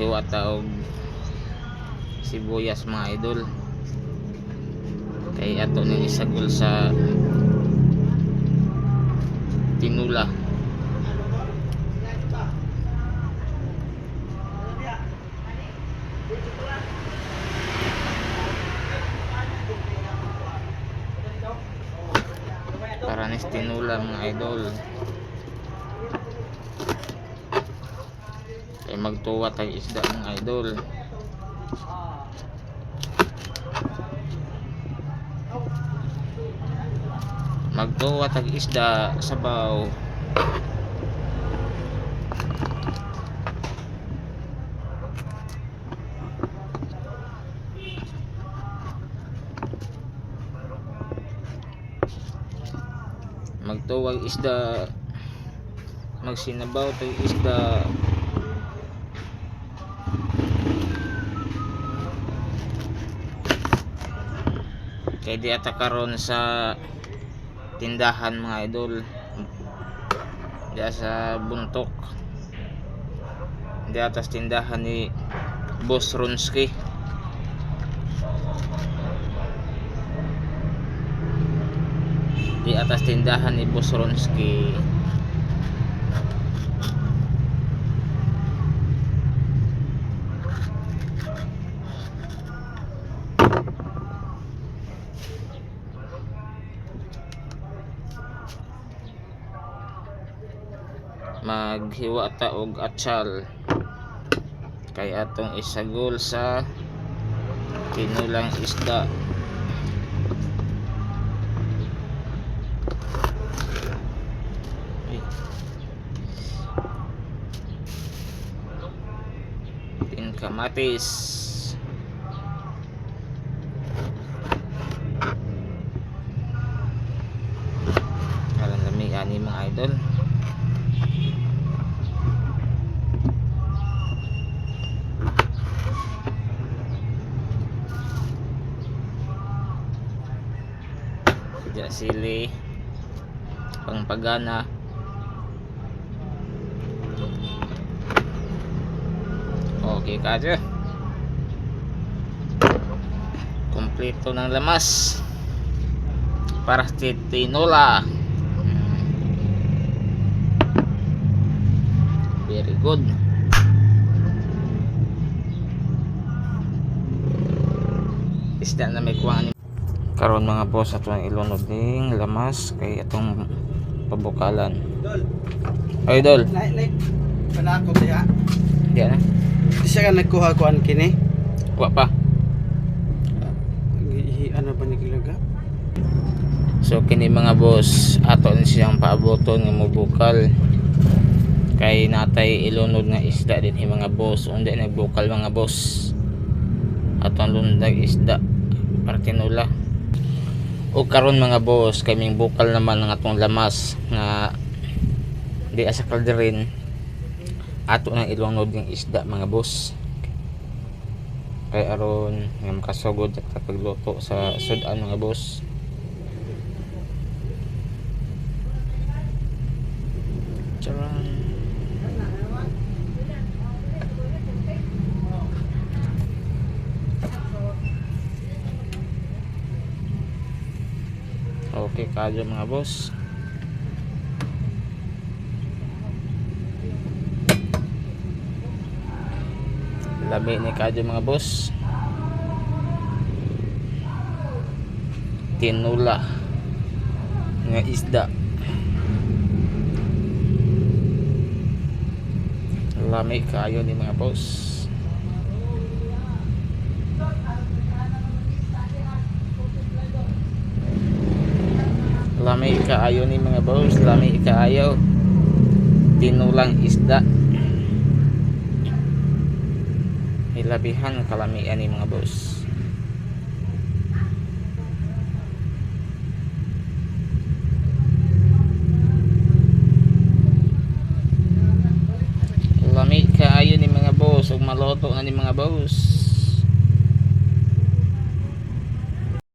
maghiwa ta og sibuyas mga idol. Kay ato ning isagol sa tinula nis tinula mga idol. Kay magtuwa tag isda mga idol. Magtuwa tag isda sabaw magtuwag isda magsinabaw tag isda. Kay di ata karon sa tindahan mga idol. Di sa buntok. Di atas tindahan ni Boss Ronski di atas tindahan ni Boss Ronski maghiwa ta og atsal. Kay atong isagol sa tinulang isda Ay. tin kamatis Alam lami ani mga idol. Sili. Pangpagana okay kadyo kompleto ng lamas. Para sa tinola very good. Isda na may kuwang karon mga boss ato ang ilunod ning lamas kay atong pabukalan. Dol, ay dol like, like, panako siya. di na Di siya ka nagkuha ko an kini. wa pa. Ano ba nigilaga? so kini mga boss ato ni siyang paaboton nga mobukal kay natay ilunod nga isda din mga boss. Undi nagbukal mga boss. Atong lundag isda. Para tinula o karon mga boss kaming bukal naman ng atong lamas nga di asa kalderin ato nang ilunod ng isda mga boss kay aron nga makasugod at pagluto sa sudan mga boss Charan. Okay, kadyo mga boss. Labi ni kadyo mga boss. Tinula nga isda. Lami kayo ni mga boss. Lami kaayo ni mga boss, lami kaayo. Tinulang isda. Hilabihan kalamian ni mga boss. Lami kaayo ni mga boss, ug maloto na ni mga boss.